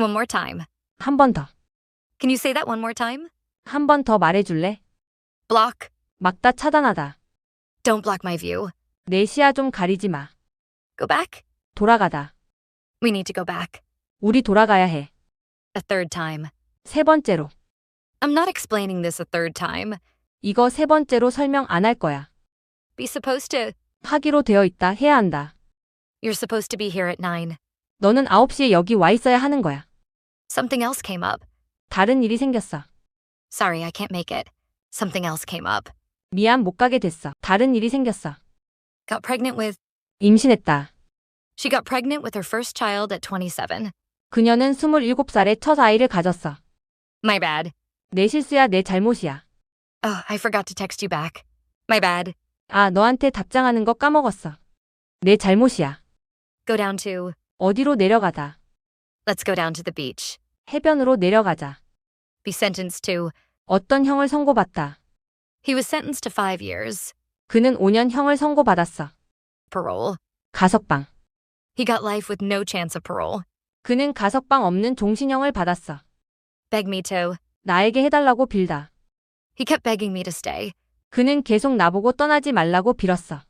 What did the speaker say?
One more time. 한 번 더. Can you say that one more time? 한 번 더 말해줄래? Block. 막다 차단하다. Don't block my view. 내 시야 좀 가리지 마. Go back. 돌아가다. We need to go back. 우리 돌아가야 해. A third time. 세 번째로. I'm not explaining this a third time. 이거 세 번째로 설명 안 할 거야. Be supposed to. 하기로 되어 있다. 해야 한다. You're supposed to be here at 9. 너는 9시에 여기 와 있어야 하는 거야. Something else came up. 다른 일이 생겼어. Sorry, I can't make it. Something else came up. 미안 못 가게 됐어. 다른 일이 생겼어. Got pregnant with. 임신했다. She got pregnant with her first child at 27. 그녀는 27살에 첫 아이를 가졌어. My bad. 내 실수야 내 잘못이야. Oh, I forgot to text you back. My bad. 아 너한테 답장하는 거 까먹었어. 내 잘못이야. Go down to. 어디로 내려가다. Let's go down to the beach. 해변으로 내려가자. Be sentenced to. 어떤 형을 선고받다. He was sentenced to five years. 그는 5년 형을 선고받았어. Parole. 가석방. He got life with no chance of parole. 그는 가석방 없는 종신형을 받았어. Beg me to. 나에게 해달라고 빌다. He kept begging me to stay. 그는 계속 나보고 떠나지 말라고 빌었어.